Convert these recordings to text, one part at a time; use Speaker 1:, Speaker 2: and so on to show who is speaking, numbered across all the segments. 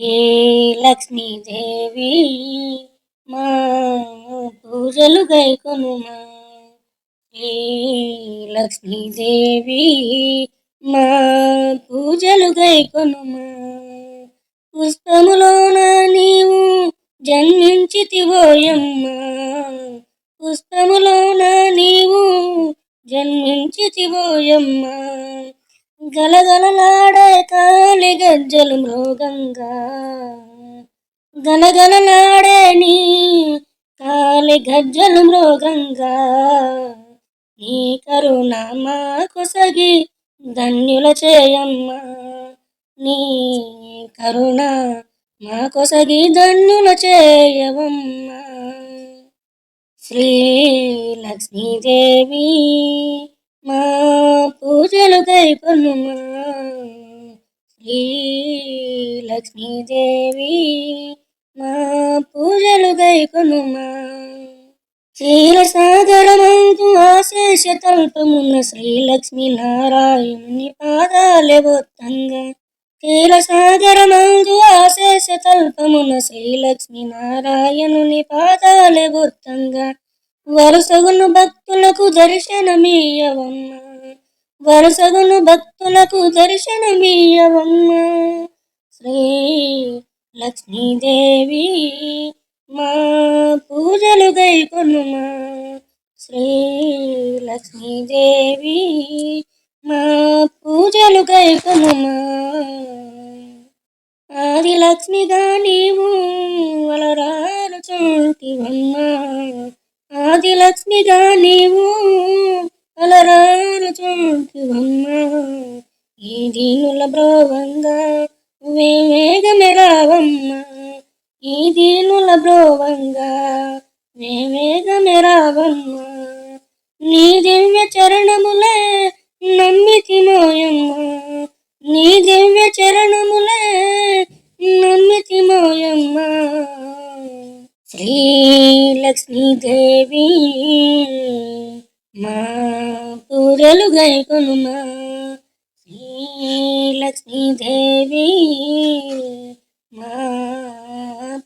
Speaker 1: ఏ లక్ష్మీదేవి మా పూజలు గైకొనుమా? ఏ లక్ష్మీదేవి మా పూజలు గైకొనుమా? పుష్పములోన నీవు జన్మించితివోయమ్మా పుష్పములోన నీవు జన్మించితివోయమ్మా గలగలలాడే కాలి గజ్జలు మృగంగా గలగలలాడే నీ కాలి గజ్జలు మృగంగా నీ కరుణ మా కొసగి ధన్యుల చేయమ్మా. నీ కరుణ మా కొసగి ధన్యుల చేయవమ్మా. శ్రీ లక్ష్మీదేవి మా పూజలు దైపను శ్రీ లక్ష్మీదేవి మా పూజలు గైకొనుమా క్షీరసాగరమందు ఆశేష తల్పమున్న శ్రీలక్ష్మి నారాయణుని పాదాలే బొత్తంగా క్షీరసాగరమందు ఆశేష తల్పమున శ్రీలక్ష్మి నారాయణుని పాదాలే బొత్తంగా వరుసగును భక్తులకు దర్శనమీయవమ్మ వరుసగును భక్తులకు దర్శనమీయవమ్మ శ్రీ లక్ష్మీదేవి మా పూజలు గైకొనుమా. శ్రీ లక్ష్మీదేవి మా పూజలు గైకొనుమా. ఆది లక్ష్మిగా నీవు నీవు అలరారు చోటివమ్మా ఈ దీనుల బ్రోవంగా వేగమెరావమ్మా ఈ దీనుల బ్రోవంగా వేగమెరావమ్మా నీ దివ్య చరణములే నమ్మితి మోయమ్మా నీ దివ్య చరణ లక్ష్మీదేవి మా పూజలు గైకొనుమా. శ్రీ లక్ష్మీదేవి మా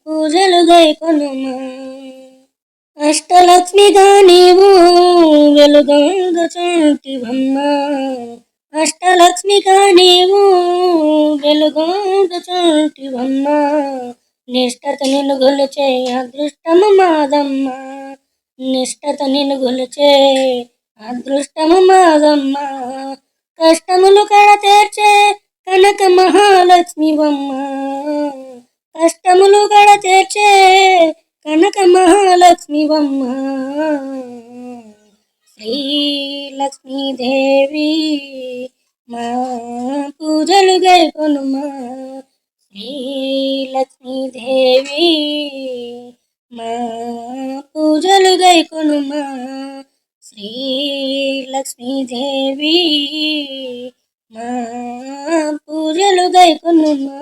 Speaker 1: పూజలు గైకొనుమా. అష్టలక్ష్మిగా నీవు వెలుగొంగ చోటివమ్మా అష్టలక్ష్మిగా నీవు వెలుగొంగ చోటివమ్మా నిష్టత నిన్ను గొలిచే అదృష్టము మాదమ్మ. నిష్టత నిన్ను గొలిచే అదృష్టము మాదమ్మ. కష్టములు కడ తీర్చే కనక మహాలక్ష్మి బొమ్మ. కష్టములు కడ తీర్చే కనక మహాలక్ష్మివమ్మ శ్రీ లక్ష్మీదేవి మా పూజలు గైకొనుమా. శ్రీ లక్ష్మీదేవి మా పూజలు గైకొనుమా. శ్రీ లక్ష్మీదేవి మా పూజలు గైకొనుమా.